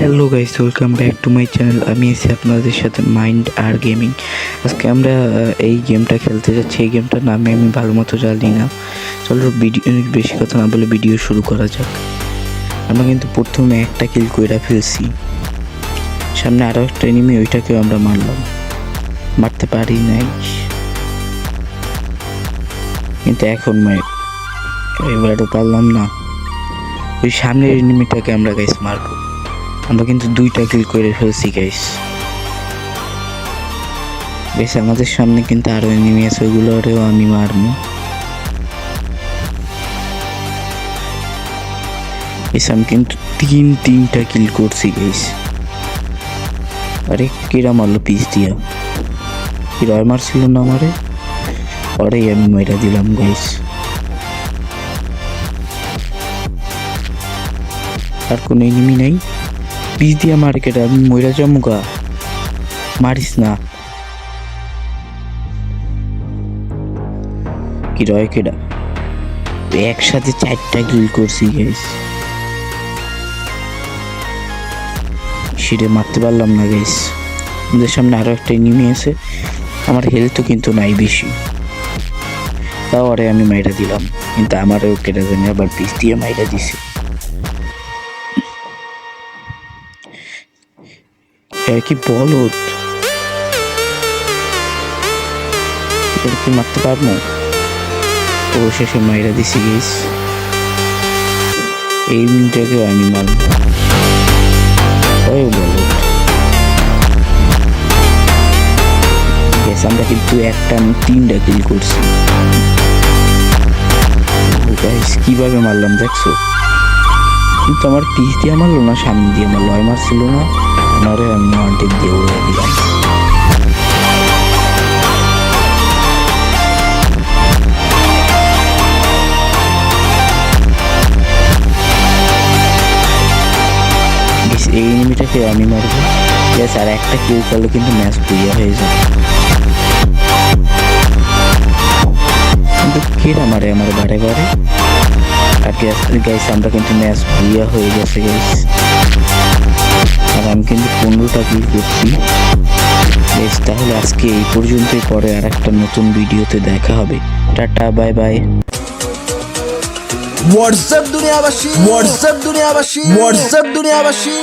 Hello guys welcome back to my channel আমি এসে আপনাদের সাথে মাইন্ড আর গেমিং আজকে আমরা এই গেমটা খেলতে যাচ্ছি। এই গেমটার নামে আমি ভালো মতো জানি না। চলো ভিডিও বেশি কথা না বলে ভিডিও শুরু করা যাক। আমরা কিন্তু প্রথমে একটা কিল কইরা ফেলছি। সামনে আরও একটা এনিমি ওইটাকেও আমরা মারলাম। মারতে পারি নাই। কিন্তু এখন মাই এবারও পারলাম না। ওই সামনের এনিমিটাকে আমরা গাইস মারবো। আমরা কিন্তু দুইটা কিল করে ফেলছি গাইস বেশ আমাদের সামনে কিন্তু আরও এনিমি আছে ওইগুলোরেও আমি মারবো। বেশ আমি কিন্তু তিন, তিনটা কিল করছি গাইস আরে, কিরা মারলো পিস দিয়া? কি মারছিল না আমারে? পরেই আমি মেরা দিলাম গাইস আর কোনো এনিমি নাই? পিস দিয়া মারে কেটা আমি ময়রা জমুকা মারিস না। কি রয় কেডা? একসাথে চারটা গিল করছি গাইস সিঁড়ে মারতে পারলাম না গাইস আমাদের সামনে আরও একটা এনিমি আছে। আমার হেলথও কিন্তু নাই বেশি। তাও আরে আমি মাইরা দিলাম। কিন্তু আমারও কেটে জানি আবার পিস দিয়ে মাইরা দিছি। এ কি বলত এটা কি মারতে পারব? অবশেষে মাইরা দিছি গেস এই মিনিটাকেও আমি মারব। আমরা কিন্তু একটা আমি তিনটা কিল করছি। কীভাবে মারলাম, দেখছ? কিন্তু আমার পিস দিয়ে মারলো না, সামনে দিয়ে মারলো, আর মারছিল না। নরে আমি ওয়ান্টেড দিয়ে উড়ে দিলাম Guys, এই এনিমিটাকে আমি মারবো গ্যাস আর একটা কিল করলে কিন্তু ম্যাচ বুইয়া হয়ে যাবে কিন্তু কিরা মারে আমার বারে বারে আর গ্যাস গাইস আমরা কিন্তু ম্যাচ বুইয়া হয়ে গেছে গাইস আর আমি কিন্তু পনেরোটা কিল করছি। বেশ, তাহলে আজকে এই পর্যন্তই। পরে আর একটা নতুন ভিডিওতে দেখা হবে। Tata, bye bye. হোয়াটসঅ্যাপ দুনিয়াবাসী। হোয়াটসঅ্যাপ দুনিয়াবাসী। হোয়াটসঅ্যাপ দুনিয়াবাসী।